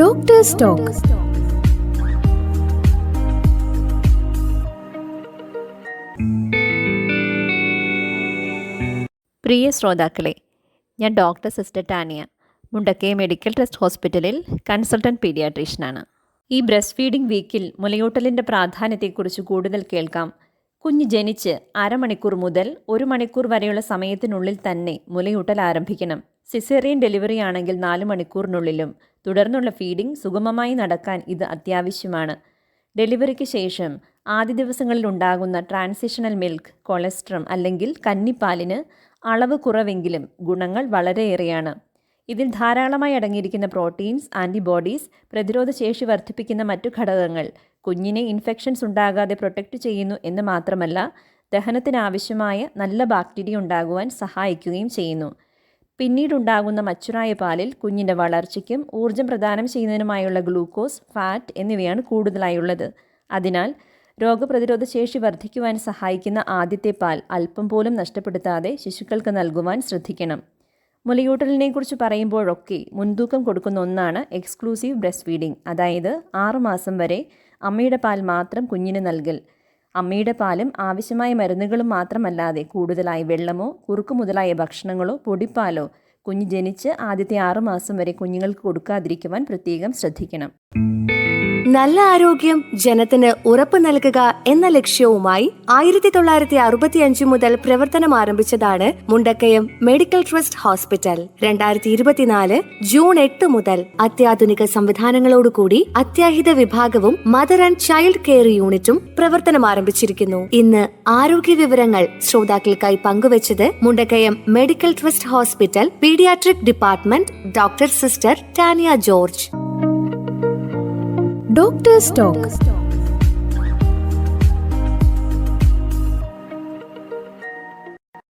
Doctors talk പ്രിയ ശ്രോതാക്കളെ ഞാൻ doctor sister Tania Mundakkai medical trust ഹോസ്പിറ്റലിൽ കൺസൾട്ടന്റ് പീഡിയാട്രീഷ്യനാണ്. ഈ ബ്രസ്റ്റ് ഫീഡിംഗ് വീക്കിൽ മുലയൂട്ടലിന്റെ പ്രാധാന്യത്തെക്കുറിച്ച് കൂടുതൽ കേൾക്കാം. കുഞ്ഞ് ജനിച്ച് അരമണിക്കൂർ മുതൽ ഒരു മണിക്കൂർ വരെയുള്ള സമയത്തിനുള്ളിൽ തന്നെ മുലയൂട്ടൽ ആരംഭിക്കണം. സിസേറിയൻ ഡെലിവറി ആണെങ്കിൽ നാല് മണിക്കൂറിനുള്ളിലും തുടർന്നുള്ള ഫീഡിംഗ് സുഗമമായി നടക്കാൻ ഇത് അത്യാവശ്യമാണ്. ഡെലിവറിക്ക് ശേഷം ആദ്യ ദിവസങ്ങളിൽ ഉണ്ടാകുന്ന ട്രാൻസിഷണൽ മിൽക്ക് കൊളസ്ട്രം അല്ലെങ്കിൽ കന്നിപ്പാലിന് അളവ് കുറവെങ്കിലും ഗുണങ്ങൾ വളരെയേറെയാണ്. ഇതിൽ ധാരാളമായി അടങ്ങിയിരിക്കുന്ന പ്രോട്ടീൻസ് ആന്റിബോഡീസ് പ്രതിരോധശേഷി വർദ്ധിപ്പിക്കുന്ന മറ്റു ഘടകങ്ങൾ കുഞ്ഞിനെ ഇൻഫെക്ഷൻസ് ഉണ്ടാകാതെ പ്രൊട്ടക്റ്റ് ചെയ്യുന്നു എന്ന് മാത്രമല്ല ദഹനത്തിനാവശ്യമായ നല്ല ബാക്ടീരിയ ഉണ്ടാകുവാൻ സഹായിക്കുകയും ചെയ്യുന്നു. പിന്നീടുണ്ടാകുന്ന മച്ചുറായ പാലിൽ കുഞ്ഞിന്റെ വളർച്ചയ്ക്കും ഊർജം പ്രദാനം ചെയ്യുന്നതിനുമായുള്ള ഗ്ലൂക്കോസ് ഫാറ്റ് എന്നിവയാണ് കൂടുതലായുള്ളത്. അതിനാൽ രോഗപ്രതിരോധ ശേഷി വർദ്ധിക്കുവാൻ സഹായിക്കുന്ന ആദ്യത്തെ പാൽ അല്പം പോലും നഷ്ടപ്പെടുത്താതെ ശിശുക്കൾക്ക് നൽകുവാൻ ശ്രദ്ധിക്കണം. മുലയൂട്ടലിനെക്കുറിച്ച് പറയുമ്പോഴൊക്കെ മുൻതൂക്കം കൊടുക്കുന്ന ഒന്നാണ് എക്സ്ക്ലൂസീവ് ബ്രസ്റ്റ് ഫീഡിംഗ് അതായത് ആറുമാസം വരെ അമ്മയുടെ പാൽ മാത്രം കുഞ്ഞിന് നൽകൽ. അമ്മയുടെ പാലും ആവശ്യമായ മരുന്നുകളും മാത്രമല്ലാതെ കൂടുതലായി വെള്ളമോ കുറുക്ക് മുതലായ ഭക്ഷണങ്ങളോ പൊടിപ്പാലോ കുഞ്ഞ് ജനിച്ച് ആദ്യത്തെ ആറുമാസം വരെ കുഞ്ഞുങ്ങൾക്ക് കൊടുക്കാതിരിക്കുവാൻ പ്രത്യേകം ശ്രദ്ധിക്കണം. നല്ല ആരോഗ്യം ജനത്തിന് ഉറപ്പ് നൽകുക എന്ന ലക്ഷ്യവുമായി ആയിരത്തി തൊള്ളായിരത്തി അറുപത്തി അഞ്ച് മുതൽ പ്രവർത്തനം ആരംഭിച്ചതാണ് മുണ്ടക്കയം മെഡിക്കൽ ട്രസ്റ്റ് ഹോസ്പിറ്റൽ. രണ്ടായിരത്തി ഇരുപത്തിനാല് ജൂൺ എട്ട് മുതൽ അത്യാധുനിക സംവിധാനങ്ങളോടുകൂടി അത്യാഹിത വിഭാഗവും മദർ ആൻഡ് ചൈൽഡ് കെയർ യൂണിറ്റും പ്രവർത്തനം ആരംഭിച്ചിരിക്കുന്നു. ഇന്ന് ആരോഗ്യ വിവരങ്ങൾ ശ്രോതാക്കൾക്കായി പങ്കുവച്ചത് Mundakkayam medical trust hospital paediatric department doctor sister Tania George. Doctors talk